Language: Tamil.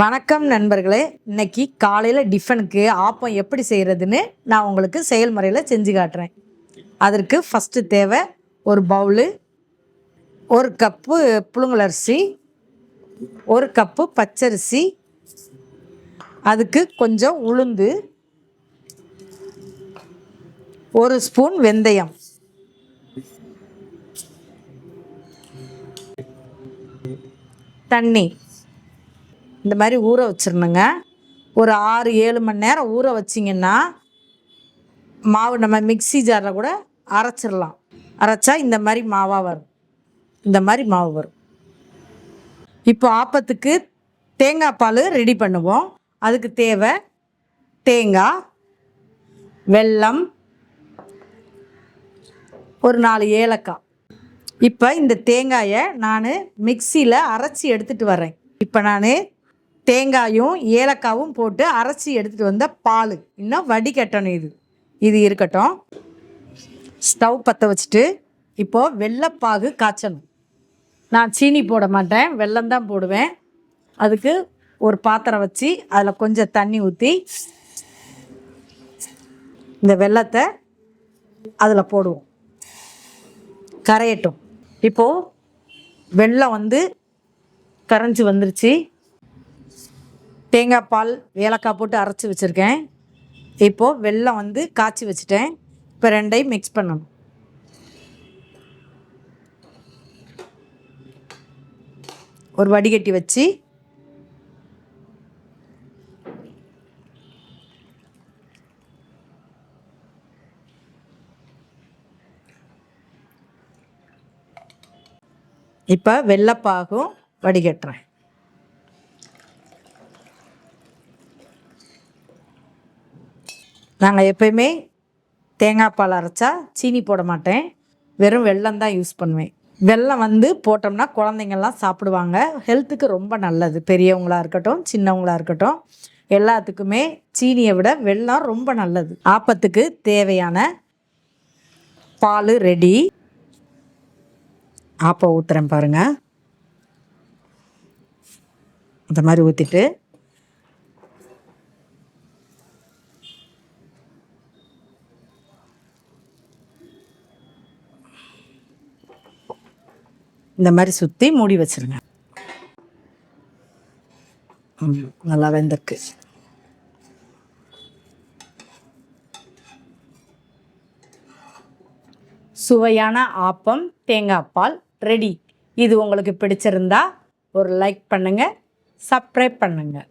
வணக்கம் நண்பர்களே. இன்னைக்கு காலையில் டிஃபனுக்கு ஆப்பம் எப்படி செய்கிறதுன்னு நான் உங்களுக்கு செயல்முறையில் செஞ்சு காட்டுறேன். அதற்கு ஃபஸ்ட்டு தேவை ஒரு பவுலு ஒரு கப்பு புழுங்கலரிசி ஒரு கப்பு பச்சரிசி அதுக்கு கொஞ்சம் உளுந்து ஒரு ஸ்பூன் வெந்தயம். தண்ணி. இந்த மாதிரி ஊற வச்சிடணுங்க ஒரு ஆறு ஏழு மணி நேரம் ஊற வச்சிங்கன்னா மாவு நம்ம மிக்ஸி ஜாரில் கூட அரைச்சிடலாம் அரைச்சா இந்த மாதிரி மாவாக வரும். இந்த மாதிரி மாவு வரும். இப்போ ஆப்பத்துக்கு தேங்காய் பால் ரெடி பண்ணுவோம். அதுக்கு தேவை தேங்காய் வெல்லம் ஒரு நாலு ஏலக்காய். இப்போ இந்த தேங்காயை நான் மிக்சியில் அரைச்சி எடுத்துகிட்டு வரேன். இப்போ நான் தேங்காயும் ஏலக்காவும் போட்டு அரைச்சி எடுத்துகிட்டு வந்த பால். இன்னும் வடிகட்டணும் இது. இது இருக்கட்டும். ஸ்டவ் பற்ற வச்சுட்டு இப்போது வெள்ளைப்பாகு காய்ச்சணும். நான் சீனி போட மாட்டேன். வெல்லம் தான் போடுவேன். அதுக்கு ஒரு பாத்திரம் வச்சு அதில் கொஞ்சம் தண்ணி ஊற்றி இந்த வெல்லத்தை அதில் போடுவோம். கரையட்டும். இப்போது வெல்லம் வந்து கரைஞ்சி வந்துருச்சு. தேங்காய் பால் ஏலக்காய் போட்டு அரைச்சி வச்சுருக்கேன். இப்போது வெல்லம் வந்து காய்ச்சி வச்சுட்டேன். இப்போ ரெண்டையும் மிக்ஸ் பண்ணணும். ஒரு வடிகட்டி வச்சு இப்போ வெள்ளைப்பாகும் வடிகட்டுறேன். நாங்கள் எப்பயுமே தேங்காய் பால் அரைச்சா சீனி போட மாட்டேன். வெறும் வெள்ளம் தான் யூஸ் பண்ணுவேன். வெல்லம் வந்து போட்டோம்னா குழந்தைங்கள்லாம் சாப்பிடுவாங்க. ஹெல்த்துக்கு ரொம்ப நல்லது. பெரியவங்களா இருக்கட்டும் சின்னவங்களாக இருக்கட்டும் எல்லாத்துக்குமே சீனியை விட வெல்லம் ரொம்ப நல்லது. ஆப்பத்துக்கு தேவையான பால் ரெடி. ஆப்பம் ஊற்றுறேன் பாருங்க. அந்த மாதிரி ஊற்றிட்டு இந்த மாதிரி சுற்றி மூடி வச்சிருங்க. நல்லா வெந்திருக்கு. சுவையான ஆப்பம் தேங்காய் பால் ரெடி. இது உங்களுக்கு பிடிச்சிருந்தா ஒரு லைக் பண்ணுங்கள் சப்ஸ்கிரைப் பண்ணுங்கள்